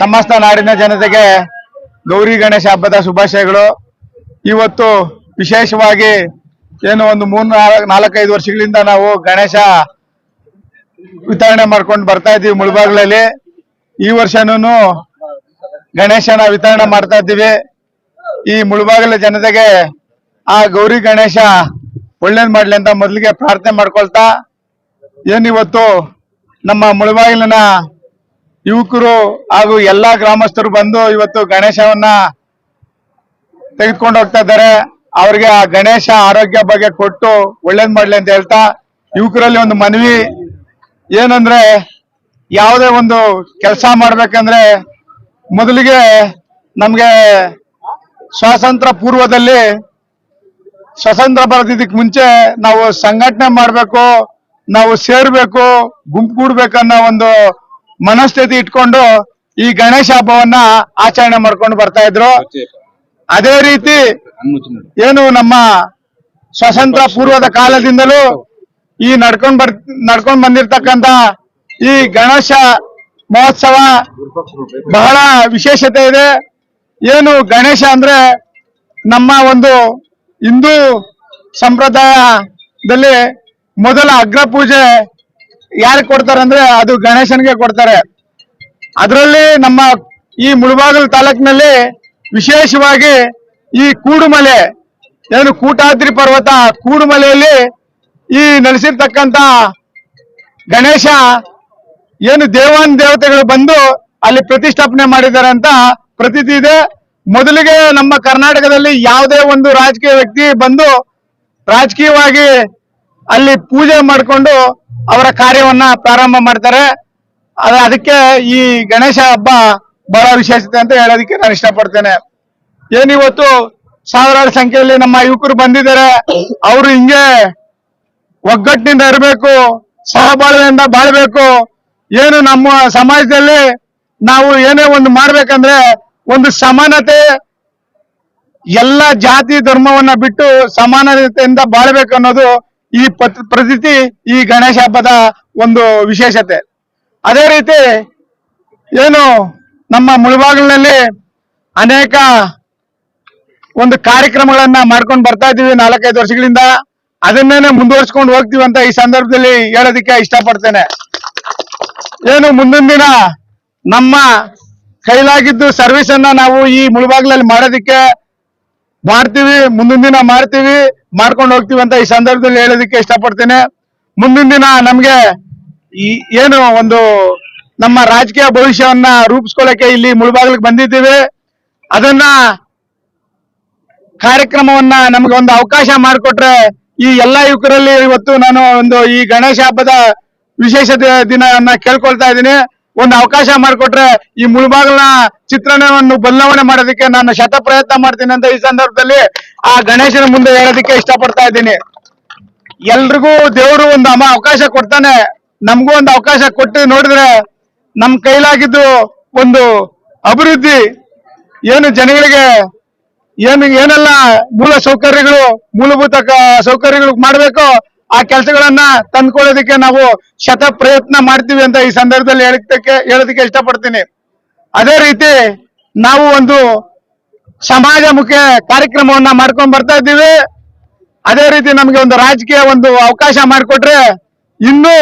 ಸಮಸ್ತ ನಾಡಿನ ಜನತೆಗೆ ಗೌರಿ ಗಣೇಶ ಹಬ್ಬದ ಶುಭಾಶಯಗಳು. ಇವತ್ತು ವಿಶೇಷವಾಗಿ ಏನು ಒಂದು ಮೂರ್ ನಾಲ್ಕು, ನಾಲ್ಕೈದು ವರ್ಷಗಳಿಂದ ನಾವು ಗಣೇಶ ವಿತರಣೆ ಮಾಡ್ಕೊಂಡು ಬರ್ತಾ ಇದ್ದೀವಿ ಮುಳಬಾಗ್ಲಲ್ಲಿ. ಈ ವರ್ಷನೂ ಗಣೇಶನ ವಿತರಣೆ ಮಾಡ್ತಾ ಇದ್ದೀವಿ. ಈ ಮುಳಬಾಗಲ ಜನತೆಗೆ ಆ ಗೌರಿ ಗಣೇಶ ಒಳ್ಳೇದ್ ಮಾಡ್ಲಿ ಅಂತ ಮೊದಲಿಗೆ ಪ್ರಾರ್ಥನೆ ಮಾಡ್ಕೊಳ್ತಾ ಏನಿವತ್ತು ನಮ್ಮ ಮುಳಬಾಗಿಲಿನ ಯುವಕರು ಹಾಗೂ ಎಲ್ಲಾ ಗ್ರಾಮಸ್ಥರು ಬಂದು ಇವತ್ತು ಗಣೇಶವನ್ನ ತೆಗೆದುಕೊಂಡು ಹೋಗ್ತಾ ಇದ್ದಾರೆ. ಅವ್ರಿಗೆ ಆ ಗಣೇಶ ಆರೋಗ್ಯ ಬಗ್ಗೆ ಕೊಟ್ಟು ಒಳ್ಳೇದ್ ಮಾಡ್ಲಿ ಅಂತ ಹೇಳ್ತಾ ಯುವಕರಲ್ಲಿ ಒಂದು ಮನವಿ. ಏನಂದ್ರೆ ಯಾವುದೇ ಒಂದು ಕೆಲಸ ಮಾಡ್ಬೇಕಂದ್ರೆ ಮೊದಲಿಗೆ ನಮ್ಗೆ ಸ್ವಾತಂತ್ರ್ಯ ಪೂರ್ವದಲ್ಲಿ ಸ್ವತಂತ್ರ ಬರೋದಿದ್ದಕ್ಕೆ ಮುಂಚೆ ನಾವು ಸಂಘಟನೆ ಮಾಡ್ಬೇಕು, ನಾವು ಸೇರ್ಬೇಕು, ಗುಂಪು ಕೂಡ್ಬೇಕನ್ನೋ ಒಂದು ಮನಸ್ಥಿತಿ ಇಟ್ಕೊಂಡು ಈ ಗಣೇಶ ಹಬ್ಬವನ್ನ ಆಚರಣೆ ಮಾಡ್ಕೊಂಡು ಬರ್ತಾ ಇದ್ರು. ಅದೇ ರೀತಿ ಏನು ನಮ್ಮ ಸ್ವತಂತ್ರ ಪೂರ್ವದ ಕಾಲದಿಂದಲೂ ಈ ನಡ್ಕೊಂಡ್ ಬರ್, ನಡ್ಕೊಂಡ್ ಬಂದಿರ್ತಕ್ಕಂತ ಈ ಗಣೇಶ ಮಹೋತ್ಸವ ಬಹಳ ವಿಶೇಷತೆ ಇದೆ. ಏನು ಗಣೇಶ ಅಂದ್ರೆ ನಮ್ಮ ಒಂದು ಹಿಂದೂ ಸಂಪ್ರದಾಯದಲ್ಲಿ ಮೊದಲ ಅಗ್ರ ಪೂಜೆ ಯಾರಿಗೆ ಕೊಡ್ತಾರೆ ಅಂದ್ರೆ ಅದು ಗಣೇಶನಿಗೆ ಕೊಡ್ತಾರೆ. ಅದರಲ್ಲಿ ನಮ್ಮ ಈ ಮುಳಬಾಗಲು ತಾಲೂಕಿನಲ್ಲಿ ವಿಶೇಷವಾಗಿ ಈ ಕೂಡುಮಲೆ, ಏನು ಕೂಟಾದ್ರಿ ಪರ್ವತ, ಕೂಡುಮಲೆಯಲ್ಲಿ ಈ ನೆಲೆಸಿರ್ತಕ್ಕಂತ ಗಣೇಶ ಏನು ದೇವಾನ್ ದೇವತೆಗಳು ಬಂದು ಅಲ್ಲಿ ಪ್ರತಿಷ್ಠಾಪನೆ ಮಾಡಿದ್ದಾರೆ ಅಂತ ಪ್ರತೀತಿ ಇದೆ. ಮೊದಲಿಗೆ ನಮ್ಮ ಕರ್ನಾಟಕದಲ್ಲಿ ಯಾವುದೇ ಒಂದು ರಾಜಕೀಯ ವ್ಯಕ್ತಿ ಬಂದು ರಾಜಕೀಯವಾಗಿ ಅಲ್ಲಿ ಪೂಜೆ ಮಾಡಿಕೊಂಡು ಅವರ ಕಾರ್ಯವನ್ನ ಪ್ರಾರಂಭ ಮಾಡ್ತಾರೆ. ಅದ ಅದಕ್ಕೆ ಈ ಗಣೇಶ ಹಬ್ಬ ಬಹಳ ವಿಶೇಷತೆ ಅಂತ ಹೇಳೋದಕ್ಕೆ ನಾನು ಇಷ್ಟಪಡ್ತೇನೆ. ಏನಿವತ್ತು ಸಾವಿರಾರು ಸಂಖ್ಯೆಯಲ್ಲಿ ನಮ್ಮ ಯುವಕರು ಬಂದಿದ್ದಾರೆ. ಅವರು ಹಿಂಗೆ ಒಗ್ಗಟ್ಟಿನಿಂದ ಇರಬೇಕು, ಸಹಬಾಳ್ವೆಯಿಂದ ಬಾಳ್ಬೇಕು. ಏನು ನಮ್ಮ ಸಮಾಜದಲ್ಲಿ ನಾವು ಏನೇ ಒಂದು ಮಾಡ್ಬೇಕಂದ್ರೆ ಒಂದು ಸಮಾನತೆ, ಎಲ್ಲ ಜಾತಿ ಧರ್ಮವನ್ನ ಬಿಟ್ಟು ಸಮಾನತೆಯಿಂದ ಬಾಳ್ಬೇಕು ಅನ್ನೋದು ಈ ಪ್ರತಿ ಈ ಗಣೇಶ ಹಬ್ಬದ ಒಂದು ವಿಶೇಷತೆ. ಅದೇ ರೀತಿ ಏನು ನಮ್ಮ ಮುಳುಬಾಗಿಲಿನಲ್ಲಿ ಅನೇಕ ಒಂದು ಕಾರ್ಯಕ್ರಮಗಳನ್ನ ಮಾಡ್ಕೊಂಡು ಬರ್ತಾ ಇದ್ದೀವಿ ನಾಲ್ಕೈದು ವರ್ಷಗಳಿಂದ. ಅದನ್ನೇನೆ ಮುಂದುವರ್ಸ್ಕೊಂಡು ಹೋಗ್ತೀವಿ ಅಂತ ಈ ಸಂದರ್ಭದಲ್ಲಿ ಹೇಳೋದಕ್ಕೆ ಇಷ್ಟಪಡ್ತೇನೆ. ಏನು ಮುಂದಿನ ದಿನ ನಮ್ಮ ಕೈಲಾಗಿದ್ದು ಸರ್ವಿಸ್ ಅನ್ನ ನಾವು ಈ ಮುಳುಬಾಗಿಲಲ್ಲಿ ಮಾಡೋದಕ್ಕೆ ಮಾಡ್ತೀವಿ ಮುಂದಿನ ದಿನ ಮಾಡ್ತೀವಿ ಮಾಡ್ಕೊಂಡು ಹೋಗ್ತೀವಿ ಅಂತ ಈ ಸಂದರ್ಭದಲ್ಲಿ ಹೇಳೋದಕ್ಕೆ ಇಷ್ಟಪಡ್ತೇನೆ. ಮುಂದಿನ ದಿನ ನಮ್ಗೆ ಈ ಏನು ಒಂದು ನಮ್ಮ ರಾಜಕೀಯ ಭವಿಷ್ಯವನ್ನ ರೂಪಿಸ್ಕೊಳ್ಳಕ್ಕೆ ಇಲ್ಲಿ ಮುಳಬಾಗ್ಲಿಗೆ ಬಂದಿದ್ದೀವಿ. ಅದನ್ನ ಕಾರ್ಯಕ್ರಮವನ್ನ ನಮ್ಗೆ ಒಂದು ಅವಕಾಶ ಮಾಡಿಕೊಟ್ರೆ ಈ ಎಲ್ಲಾ ಯುವಕರಲ್ಲಿ ಇವತ್ತು ನಾನು ಒಂದು ಈ ಗಣೇಶ ಹಬ್ಬದ ವಿಶೇಷ ದಿನ ಕೇಳ್ಕೊಳ್ತಾ ಇದ್ದೀನಿ. ಒಂದು ಅವಕಾಶ ಮಾಡಿಕೊಟ್ರೆ ಈ ಮುಳುಬಾಗಿಲಿನ ಚಿತ್ರಣವನ್ನು ಬದಲಾವಣೆ ಮಾಡೋದಕ್ಕೆ ನಾನು ಶತ ಪ್ರಯತ್ನ ಮಾಡ್ತೀನಿ ಅಂತ ಈ ಸಂದರ್ಭದಲ್ಲಿ ಆ ಗಣೇಶನ ಮುಂದೆ ಹೇಳೋದಕ್ಕೆ ಇಷ್ಟಪಡ್ತಾ ಇದ್ದೀನಿ. ಎಲ್ರಿಗೂ ದೇವರು ಒಂದು ಅಮ ಅವಕಾಶ ಕೊಡ್ತಾನೆ. ನಮಗೂ ಒಂದು ಅವಕಾಶ ಕೊಟ್ಟು ನೋಡಿದ್ರೆ ನಮ್ ಕೈಲಾಗಿದ್ದು ಒಂದು ಅಭಿವೃದ್ಧಿ. ಏನು ಜನಗಳಿಗೆ ಏನು ಏನೆಲ್ಲ ಮೂಲ ಸೌಕರ್ಯಗಳು, ಮೂಲಭೂತ ಸೌಕರ್ಯಗಳು ಮಾಡಬೇಕು ಆ ಕೆಲಸಗಳನ್ನ ತಂದ್ಕೊಳ್ಳೋದಕ್ಕೆ ನಾವು ಶತ ಪ್ರಯತ್ನ ಮಾಡ್ತೀವಿ ಅಂತ ಈ ಸಂದರ್ಭದಲ್ಲಿ ಹೇಳಕ್ಕೆ ಹೇಳೋದಕ್ಕೆ ಇಷ್ಟಪಡ್ತೀನಿ. ಅದೇ ರೀತಿ ನಾವು ಒಂದು ಸಮಾಜಮುಖಿ ಕಾರ್ಯಕ್ರಮವನ್ನ ಮಾಡ್ಕೊಂಡ್ ಬರ್ತಾ ಇದ್ದೀವಿ. ಅದೇ ರೀತಿ ನಮಗೆ ಒಂದು ರಾಜಕೀಯ ಒಂದು ಅವಕಾಶ ಮಾಡಿಕೊಟ್ರೆ ಇನ್ನೂ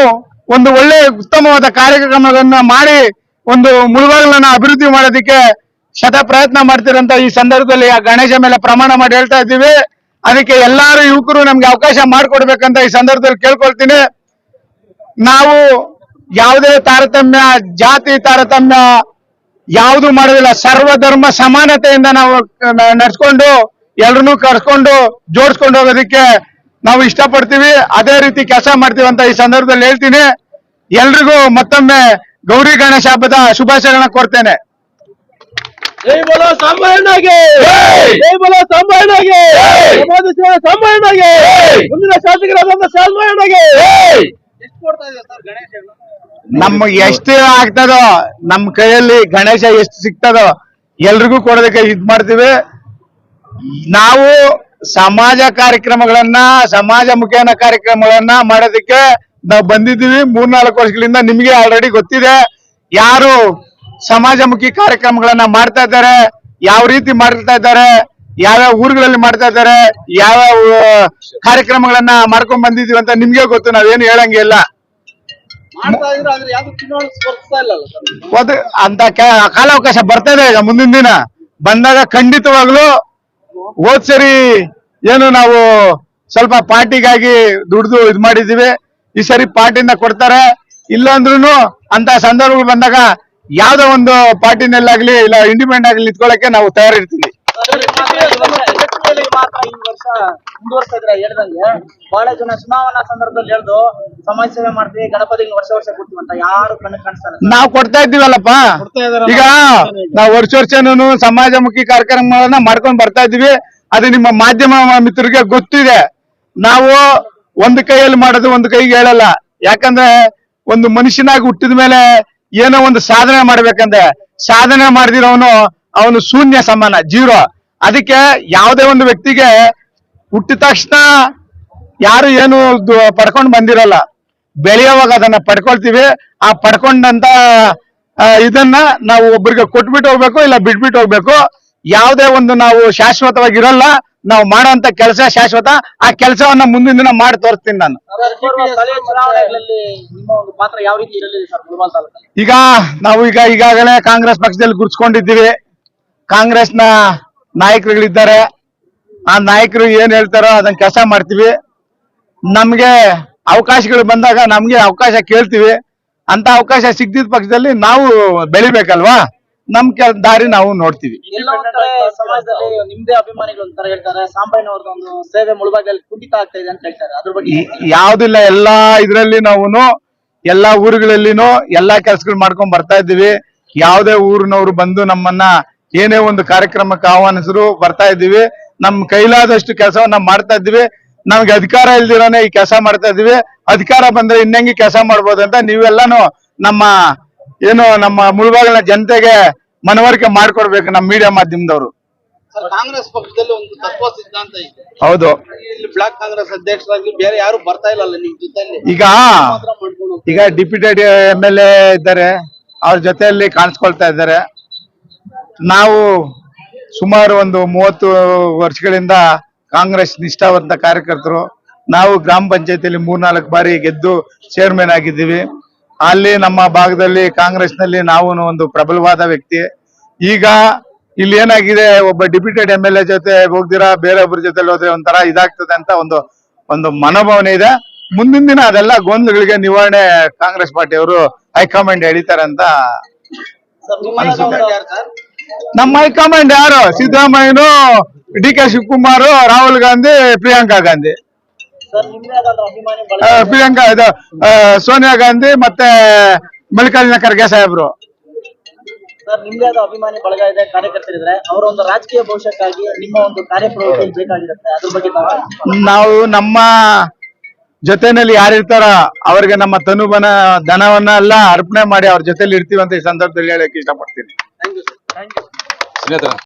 ಒಂದು ಒಳ್ಳೆ ಉತ್ತಮವಾದ ಕಾರ್ಯಕ್ರಮಗಳನ್ನ ಮಾಡಿ ಒಂದು ಮುಳುವಾಗಲನ್ನ ಅಭಿವೃದ್ಧಿ ಮಾಡೋದಕ್ಕೆ ಶತ ಪ್ರಯತ್ನ ಮಾಡ್ತಿರಂತ ಈ ಸಂದರ್ಭದಲ್ಲಿ ಆ ಗಣೇಶ ಮೇಲೆ ಪ್ರಮಾಣ ಮಾಡಿ ಹೇಳ್ತಾ ಇದ್ದೀವಿ. ಅದಕ್ಕೆ ಎಲ್ಲಾರು ಯುವಕರು ನಮ್ಗೆ ಅವಕಾಶ ಮಾಡಿಕೊಡ್ಬೇಕಂತ ಈ ಸಂದರ್ಭದಲ್ಲಿ ಕೇಳ್ಕೊಳ್ತೀನಿ. ನಾವು ಯಾವುದೇ ತಾರತಮ್ಯ, ಜಾತಿ ತಾರತಮ್ಯ ಯಾವುದು ಮಾಡೋದಿಲ್ಲ ಸರ್ವಧರ್ಮ ಸಮಾನತೆಯಿಂದ ನಾವು ನಡ್ಸ್ಕೊಂಡು, ಎಲ್ರನ್ನೂ ಕರ್ಸ್ಕೊಂಡು, ಜೋಡಿಸ್ಕೊಂಡು ಹೋಗೋದಕ್ಕೆ ನಾವು ಇಷ್ಟಪಡ್ತೀವಿ. ಅದೇ ರೀತಿ ಕೆಲಸ ಮಾಡ್ತೀವಿ ಅಂತ ಈ ಸಂದರ್ಭದಲ್ಲಿ ಹೇಳ್ತೀನಿ. ಎಲ್ರಿಗೂ ಮತ್ತೊಮ್ಮೆ ಗೌರಿ ಗಣೇಶ ಹಬ್ಬದ ಶುಭಾಶಯಗಳನ್ನ ಕೋರ್ತೇನೆ ಜೈ ಬೋಲೋ ಸಾಂಬಣ್ಣಗೆ ಜೈ! ಬೋಲೋ ಸಾಂಬಣ್ಣಗೆ ಸಮಾಜ ಸೇವೆ ಸಾಂಬಣ್ಣಗೆ ಮುಂದಿನ ಶಾಸಕರಾದಂತ ಸಾಂಬಣ್ಣಗೆ ಎಷ್ಟು ಕೊಡ್ತಾ ಇದೆ ಸರ್ ಗಣೇಶ ನಮ್ಗೆ ಎಷ್ಟು ಆಗ್ತದೋ ನಮ್ ಕೈಯಲ್ಲಿ ಗಣೇಶ ಎಷ್ಟು ಸಿಗ್ತದೋ ಎಲ್ರಿಗೂ ಕೊಡೋದಕ್ಕೆ ಇದ್ ಮಾಡ್ತೀವಿ. ನಾವು ಸಮಾಜ ಕಾರ್ಯಕ್ರಮಗಳನ್ನ ಸಮಾಜ ಮುಖೇನ ಕಾರ್ಯಕ್ರಮಗಳನ್ನ ಮಾಡೋದಕ್ಕೆ ನಾವು ಬಂದಿದ್ದೀವಿ. ಮೂರ್ನಾಲ್ಕು ವರ್ಷಗಳಿಂದ ನಿಮ್ಗೆ ಆಲ್ರೆಡಿ ಗೊತ್ತಿದೆ. ಯಾರು ಸಮಾಜಮುಖಿ ಕಾರ್ಯಕ್ರಮಗಳನ್ನ ಮಾಡ್ತಾ ಇದ್ದಾರೆ. ಯಾವ ರೀತಿ ಮಾಡ್ತಾ ಇದ್ದಾರೆ ಯಾವ್ಯಾವ ಊರುಗಳಲ್ಲಿ ಮಾಡ್ತಾ ಇದ್ದಾರೆ ಯಾವ ಯಾವ ಕಾರ್ಯಕ್ರಮಗಳನ್ನ ಮಾಡ್ಕೊಂಡ್ ಬಂದಿದೀವಿ ಅಂತ ನಿಮ್ಗೆ ಗೊತ್ತು ನಾವೇನು ಹೇಳಂಗಿಲ್ಲ ಅಂತ ಕಾಲಾವಕಾಶ ಬರ್ತಾ ಇದೆ ಈಗ ಮುಂದಿನ ದಿನ. ಬಂದಾಗ ಖಂಡಿತವಾಗ್ಲು ಹೋದ್ ಸರಿ ಏನು ನಾವು ಸ್ವಲ್ಪ ಪಾರ್ಟಿಗಾಗಿ ದುಡ್ದು ಇದ್ ಮಾಡಿದೀವಿ ಈ ಸರಿ ಪಾರ್ಟಿಯಿಂದ ಕೊಡ್ತಾರೆ. ಇಲ್ಲ ಅಂದ್ರೂ ಅಂತ ಸಂದರ್ಭಗಳು ಬಂದಾಗ ಯಾವ್ದೋ ಒಂದು ಪಾರ್ಟಿನಲ್ಲಾಗ್ಲಿ ಇಲ್ಲ ಇಂಡಿಪೆಂಡೆಂಟ್ ಆಗ್ಲಿ ನಿಂತ್ಕೊಳ್ಳಕ್ಕೆ ನಾವು ತಯಾರಿರ್ತೀವಿ. ಬಹಳ ಜನ ಚುನಾವಣಾ ಸಂದರ್ಭದಲ್ಲಿ ಹೇಳ್ದು ಸಮಾಜ ಸೇವೆ ಮಾಡ್ತೀವಿ ಗಣಪತಿಗೆ ವರ್ಷ ವರ್ಷ ಕೊಡ್ತೀವಿ ಅಂತ ಯಾರು ಕಣ್ಣು ಕಾಣಿಸ್ತಾರೆ ನಾವು ಕೊಡ್ತಾ ಇದ್ದೀವಲ್ಲಪ್ಪ. ಕೊಡ್ತಾ ಈಗ ನಾವು ವರ್ಷ ವರ್ಷನೂ ಸಮಾಜಮುಖಿ ಕಾರ್ಯಕ್ರಮಗಳನ್ನ ಮಾಡ್ಕೊಂಡ್ ಬರ್ತಾ ಇದೀವಿ ಅದು ನಿಮ್ಮ ಮಾಧ್ಯಮ ಮಿತ್ರರಿಗೆ ಗೊತ್ತಿದೆ. ನಾವು ಒಂದು ಕೈಯಲ್ಲಿ ಮಾಡೋದು ಒಂದು ಕೈಗೆ ಹೇಳಲ್ಲ. ಯಾಕಂದ್ರೆ ಒಂದು ಮನುಷ್ಯನಾಗಿ ಹುಟ್ಟಿದ ಮೇಲೆ ಏನೋ ಒಂದು ಸಾಧನೆ ಮಾಡ್ಬೇಕಂದ್ರೆ ಸಾಧನೆ ಮಾಡಿದಿರೋನು ಅವನು ಶೂನ್ಯ ಸಮಾನ, ಜೀರೋ. ಅದಕ್ಕೆ ಯಾವುದೇ ಒಂದು ವ್ಯಕ್ತಿಗೆ ಹುಟ್ಟಿದ ತಕ್ಷಣ ಯಾರು ಏನು ಪಡ್ಕೊಂಡು ಬಂದಿರಲ್ಲ. ಬೆಳೆಯುವಾಗ ಅದನ್ನ ಪಡ್ಕೊಳ್ತೀವಿ. ಆ ಪಡ್ಕೊಂಡಂತ ಇದನ್ನ ನಾವು ಒಬ್ಬರಿಗೆ ಕೊಟ್ಬಿಟ್ಟು ಹೋಗ್ಬೇಕು, ಇಲ್ಲ ಬಿಟ್ಬಿಟ್ಟು ಹೋಗ್ಬೇಕು. ಯಾವುದೇ ಒಂದು ನಾವು ಶಾಶ್ವತವಾಗಿ ಇರಲ್ಲ ನಾವು ಮಾಡುವಂತ ಕೆಲಸ ಶಾಶ್ವತ, ಆ ಕೆಲಸವನ್ನ ಮುಂದಿನ ದಿನ ಮಾಡಿ ತೋರಿಸ್ತೀನಿ ನಾನು. ಈಗ ನಾವು ಈಗ ಈಗಾಗಲೇ ಕಾಂಗ್ರೆಸ್ ಪಕ್ಷದಲ್ಲಿ ಗುರ್ಸ್ಕೊಂಡಿದ್ದೀವಿ ಕಾಂಗ್ರೆಸ್ನ ನಾಯಕರುಗಳಿದ್ದಾರೆ. ಆ ನಾಯಕರು ಏನ್ ಹೇಳ್ತಾರೋ ಅದನ್ನ ಕೆಲಸ ಮಾಡ್ತೀವಿ. ನಮ್ಗೆ ಅವಕಾಶಗಳು ಬಂದಾಗ ನಮ್ಗೆ ಅವಕಾಶ ಕೇಳ್ತೀವಿ. ಅಂತ ಅವಕಾಶ ಸಿಗ್ದಿದ ಪಕ್ಷದಲ್ಲಿ ನಾವು ಬೆಳಿಬೇಕಲ್ವಾ? ನಮ್ ಕೆಲ ದಾರಿ ನಾವು ನೋಡ್ತೀವಿ. ಎಲ್ಲ ಒಂದ್ ಕಡೆ ಸಮಾಜದಲ್ಲಿ ನಿಮ್ದೇ ಅಭಿಮಾನಿಗಳು ಅಂತಾರೆ ಹೇಳ್ತಾರೆ. ಸಾಂಬಯ್ಯನ ಅವ್ರದ್ದು ಒಂದು ಸೇವೆ ಮುಳುಬಾಗಿಲಲ್ಲಿ ಕುಂಠಿತ ಆಗ್ತಾ ಇದೆ ಅಂತ ಹೇಳ್ತಾರೆ. ಅದ್ರ ಬಗ್ಗೆ ಈ- ಯಾವ್ದಿಲ್ಲ ಎಲ್ಲಾ ಇದ್ರಲ್ಲಿ ನಾವು ಎಲ್ಲಾ ಊರುಗಳಲ್ಲಿನೂ ಎಲ್ಲಾ ಕೆಲ್ಸಗಳು ಮಾಡ್ಕೊಂಡ್ ಬರ್ತಾ ಇದ್ದೀವಿ. ಯಾವ್ದೇ ಊರಿನವರು ಬಂದು ನಮ್ಮನ್ನ ಏನೇ ಒಂದು ಕಾರ್ಯಕ್ರಮಕ್ಕೆ ಆಹ್ವಾನಿಸಿದ್ರು ಬರ್ತಾ ಇದ್ದೀವಿ. ನಮ್ ಕೈಲಾದಷ್ಟು ಕೆಲಸವನ್ನ ಮಾಡ್ತಾ ಇದ್ದೀವಿ. ನಮ್ಗೆ ಅಧಿಕಾರ ಇಲ್ದಿರೋನೆ ಈ ಕೆಲಸ ಮಾಡ್ತಾ ಇದ್ದೀವಿ. ಅಧಿಕಾರ ಬಂದ್ರೆ ಇನ್ನಂಗೆ ಕೆಲಸ ಮಾಡ್ಬೋದು ಅಂತ ನೀವೆಲ್ಲಾನು ನಮ್ಮ ಏನು ನಮ್ಮ ಮುಳುಬಾಗಿಲಿನ ಜನತೆಗೆ ಮನವರಿಕೆ ಮಾಡ್ಕೊಡ್ಬೇಕು ನಮ್ಮ ಮೀಡಿಯಾ ಮಾಧ್ಯಮದವರು. ಕಾಂಗ್ರೆಸ್ ಪಕ್ಷದಲ್ಲಿ ಒಂದು ತತ್ವ ಸಿದ್ಧಾಂತ ಇದೆ. ಹೌದು. ಇಲ್ಲಿ ಬ್ಲಾಕ್ ಕಾಂಗ್ರೆಸ್ ಅಧ್ಯಕ್ಷರಾಗ್ಲಿ ಬೇರೆ ಯಾರು ಬರ್ತಾ ಇಲ್ಲ ನಿಮ್ ಈಗ ಈಗ ಡಿಪ್ಯೂಟೆಡ್ ಎಂ ಎಲ್ ಎ ಇದ್ದಾರೆ. ಅವ್ರ ಜೊತೆಯಲ್ಲಿ ಕಾಣಿಸ್ಕೊಳ್ತಾ ಇದ್ದಾರೆ. ನಾವು ಸುಮಾರು ಒಂದು ಮೂವತ್ತು ವರ್ಷಗಳಿಂದ ಕಾಂಗ್ರೆಸ್ ನಿಷ್ಠಾವಂತ ಕಾರ್ಯಕರ್ತರು. ನಾವು ಗ್ರಾಮ ಪಂಚಾಯತಿಯಲ್ಲಿ ಮೂರ್ನಾಲ್ಕು ಬಾರಿ ಗೆದ್ದು ಚೇರ್ಮನ್ ಆಗಿದ್ದೀವಿ. ಅಲ್ಲಿ ನಮ್ಮ ಭಾಗದಲ್ಲಿ ಕಾಂಗ್ರೆಸ್ನಲ್ಲಿ ನಾವು ಒಂದು ಪ್ರಬಲವಾದ ವ್ಯಕ್ತಿ. ಈಗ ಇಲ್ಲಿ ಏನಾಗಿದೆ ಒಬ್ಬ ಡಿಪ್ಯೂಟೆಡ್ ಎಂ ಎಲ್ ಎ ಜೊತೆ ಹೋಗ್ದಿರಾ ಬೇರೊಬ್ಬರ ಜೊತೆ ಹೋದ್ರೆ ಒಂಥರ ಇದಾಗ್ತದೆ ಅಂತ ಒಂದು ಒಂದು ಮನೋಭಾವನೆ ಇದೆ. ಮುಂದಿನ ದಿನ ಅದೆಲ್ಲ ಗೊಂದಲಗಳಿಗೆ ನಿವಾರಣೆ ಕಾಂಗ್ರೆಸ್ ಪಾರ್ಟಿಯವರು ಹೈಕಮಾಂಡ್ ಎಳಿತಾರೆ ಅಂತ ನಮ್ಮ ಹೈಕಮಾಂಡ್ ಯಾರು? ಸಿದ್ದರಾಮಯ್ಯನು ಡಿ ಕೆ ಶಿವಕುಮಾರ್ ರಾಹುಲ್ ಗಾಂಧಿ ಪ್ರಿಯಾಂಕಾ ಗಾಂಧಿ. ಪ್ರಿಯಾಂಕಾ ಇದು ಸೋನಿಯಾ ಗಾಂಧಿ ಮತ್ತೆ ಮಲ್ಲಿಕಾರ್ಜುನ ಖರ್ಗೆ ಸಾಹೇಬ್ರು. ಸರ್ ನಿಮ್ದೇ ಆದ ಅಭಿಮಾನಿ ಬಳಗ ಇದೆ ಕಾರ್ಯಕರ್ತರಿದ್ರೆ ಅವರ ಒಂದು ರಾಜಕೀಯ ಭವಿಷ್ಯಕ್ಕಾಗಿ ನಿಮ್ಮ ಒಂದು ಕಾರ್ಯಪ್ರವೃತ್ತಿ ಬೇಕಾಗಿರುತ್ತೆ. ಅದ್ರ ಬಗ್ಗೆ ನಾವು ನಮ್ಮ ಜೊತೆನಲ್ಲಿ ಯಾರಿರ್ತಾರ ಅವ್ರಿಗೆ ನಮ್ಮ ತನುಬನ ಧನವನ್ನ ಎಲ್ಲ ಅರ್ಪಣೆ ಮಾಡಿ ಅವ್ರ ಜೊತೆಲಿ ಇರ್ತೀವಿ ಅಂತ ಈ ಸಂದರ್ಭದಲ್ಲಿ ಹೇಳಕ್ ಇಷ್ಟಪಡ್ತೀನಿ. Thank you sir thank you